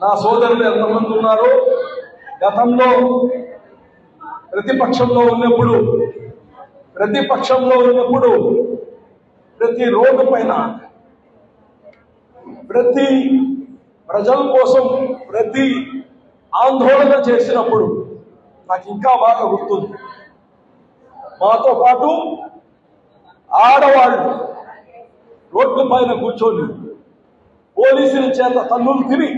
నా సోదరులు ఎంతమంది ఉన్నారో గతంలో ప్రతిపక్షంలో ఉన్నప్పుడు ప్రతిపక్షంలో ఉన్నప్పుడు ప్రతి రోడ్డు పైన ప్రతి ప్రజల కోసం ప్రతి ఆందోళన చేసినప్పుడు నాకు ఇంకా బాగా గుర్తుంది. మాతో పాటు ఆడవాళ్ళు రోడ్ల పైన కూర్చొని పోలీసుల చేత తన్నులు తిని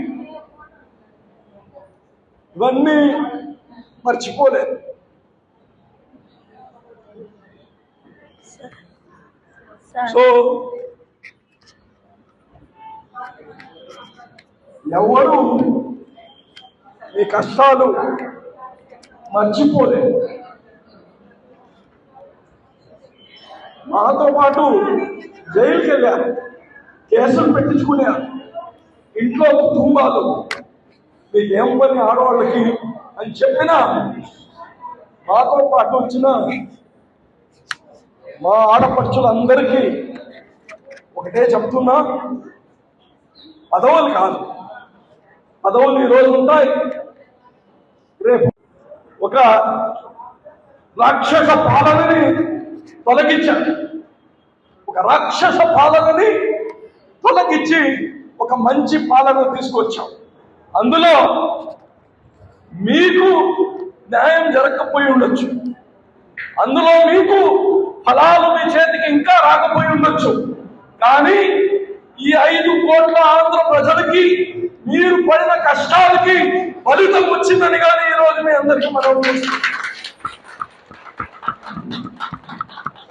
ఇవన్నీ మర్చిపోలేదు. సో ఎవరు మీ కష్టాలు మర్చిపోలేదు. మాతో పాటు జైలుకి వెళ్ళారు కేసులు పెట్టించుకున్నారు ఇంట్లో కుటుంబాలు మీకేం పని ఆడవాళ్ళకి అని చెప్పిన మాతో పాటు వచ్చిన మా ఆడపడుచులందరికీ ఒకటే చెప్తున్నా పదవులు కాదు. పదవులు ఈరోజు ఉంటాయి. రేపు ఒక రాక్షస పాలనని తొలగించారు ఒక రాక్షస పాలనని తొలగించి ఒక మంచి పాలన తీసుకొచ్చాం. అందులో మీకు న్యాయం జరగకపోయి ఉండొచ్చు. అందులో మీకు ఫలాలు మీ చేతికి ఇంకా రాకపోయి ఉండొచ్చు. కానీ ఈ ఐదు కోట్ల ఆంధ్ర ప్రజలకి మీరు పడిన కష్టాలకి ఫలితం వచ్చిందని కానీ ఈ రోజు మీ అందరికీ మనం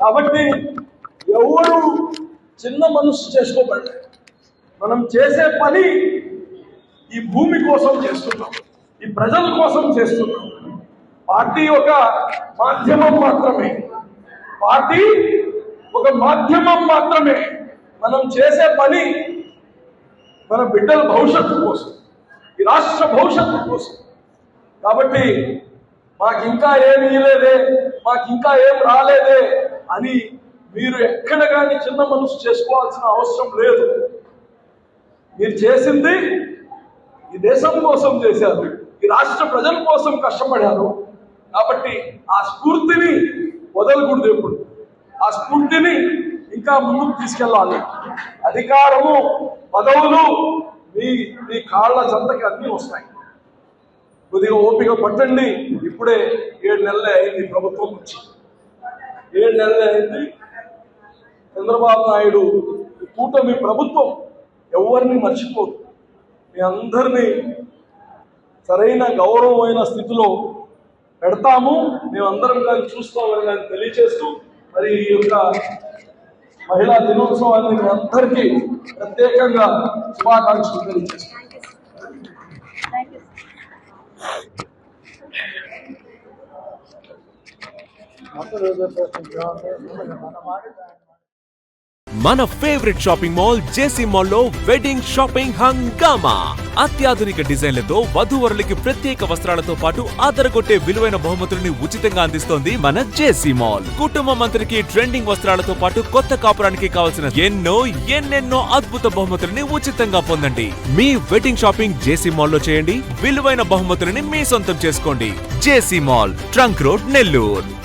కాబట్టి ఎవరు చిన్న మనసు చేసుకోబడ్డారు మనం చేసే పని ఈ భూమి కోసం చేస్తున్నాం. ఈ ప్రజల కోసం చేస్తున్నాం. పార్టీ ఒక మాధ్యమం మాత్రమే. పార్టీ ఒక మాధ్యమం మాత్రమే. మనం చేసే పని మన బిడ్డల భవిష్యత్తు కోసం ఈ రాష్ట్ర భవిష్యత్తు కోసం. కాబట్టి మాకు ఇంకా ఏం ఇవ్వలేదే మాకు ఇంకా ఏం రాలేదే అని మీరు ఎక్కడ కానీ చిన్న మనసు చేసుకోవాల్సిన అవసరం లేదు. మీరు చేసింది ఈ దేశం కోసం చేశారు ఈ రాష్ట్ర ప్రజల కోసం కష్టపడారు. కాబట్టి ఆ స్ఫూర్తిని వదలకూడదు ఎప్పుడు. ఆ స్ఫూర్తిని ఇంకా ముందుకు తీసుకెళ్ళాలి. అధికారము పదవులు మీ మీ కాళ్ళ చెంతకి అన్నీ వస్తాయి. కొద్దిగా ఓపిక పట్టండి ఇప్పుడే ఏడు నెలలే అయింది ప్రభుత్వం వచ్చి ఏడు నెలలే అయింది చంద్రబాబు నాయుడు ఈ కూటమి ప్రభుత్వం. ఎవరిని మర్చిపోదు మీ అందరినీ సరైన గౌరవమైన స్థితిలో పెడతాము. మేమందరం కానీ చూస్తామని కానీ తెలియజేస్తూ మరి ఈ యొక్క మహిళా దినోత్సవాన్ని మీ అందరికీ ప్రత్యేకంగా శుభాకాంక్షలు తెలియజేస్తాం. మన మాట మన ఫేవరెట్ షాపింగ్ మాల్ జేసీ మాల్లో వెడ్డింగ్ షాపింగ్ హంగామా. అత్యాధునిక డిజైన్లతో వధూవరులకి ప్రత్యేక వస్త్రాలతో పాటు ఆదరగొట్టే విలువైన బహుమతులని ఉచితంగా అందిస్తోంది మన జేసీ మాల్ కుటుంబం అంతరికి ట్రెండింగ్ వస్త్రాలతో పాటు కొత్త కాపురానికి కావాల్సిన ఎన్నో ఎన్నెన్నో అద్భుత బహుమతులని ఉచితంగా పొందండి. మీ వెడ్డింగ్ షాపింగ్ జేసీ మాల్లో చేయండి. విలువైన బహుమతులని మీ సొంతం చేసుకోండి. JC mall trunk road Nellore